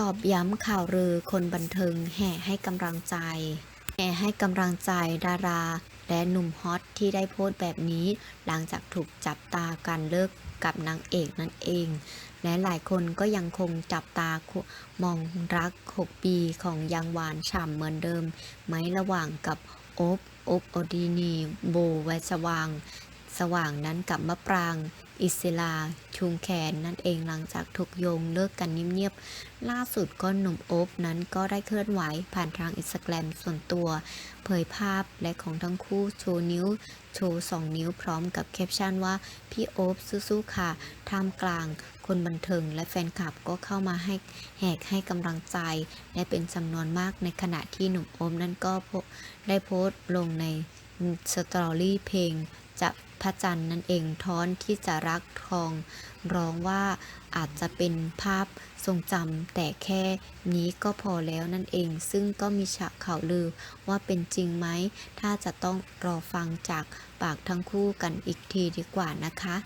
ตอบย้ำข่าวลือคนบันเทิงแห่ให้กำลังใจ แห่ให้กำลังใจดารา และหนุ่มฮอตที่ได้โพสต์แบบนี้ หลังจากถูกจับตาการเลิกกับนางเอกนั่นเอง และหลายคนก็ยังคงจับตามองรัก 6 ปีของยังหวานฉ่ำเหมือนเดิม ไหมระหว่างกับโอบโอบโอดีนี โบไวสว่าง สว่างนั้นกับมะปราง อิสลา ชุงแขนนั่นเองหลังจากถูกโยงเลิกกันเงียบๆล่าสุดก็หนุ่มโอ๊บนั้นก็ได้เคลื่อนไหวผ่านทางอินสตาแกรมส่วนตัว เผยภาพและของทั้งคู่โชว์นิ้ว โชว์2นิ้วพร้อมกับแคปชั่นว่า พี่โอ๊บสู้ๆค่ะท่ามกลางคนบันเทิงและแฟนคลับก็เข้ามาให้แหกให้กำลังใจ และเป็นจำนวนมากในขณะที่หนุ่มโอมนั้นก็ได้โพสต์ลงในสตอรี่เพลง จะพระจันทร์นั่นเองท้อนที่จะรักทอง ร้องว่าอาจจะเป็นภาพทรงจำแต่แค่นี้ก็พอแล้วนั่นเอง ซึ่งก็มีฉะข่าวลือว่าเป็นจริงไหม ถ้าจะต้องรอฟังจากปากทั้งคู่กันอีกทีดีกว่านะคะ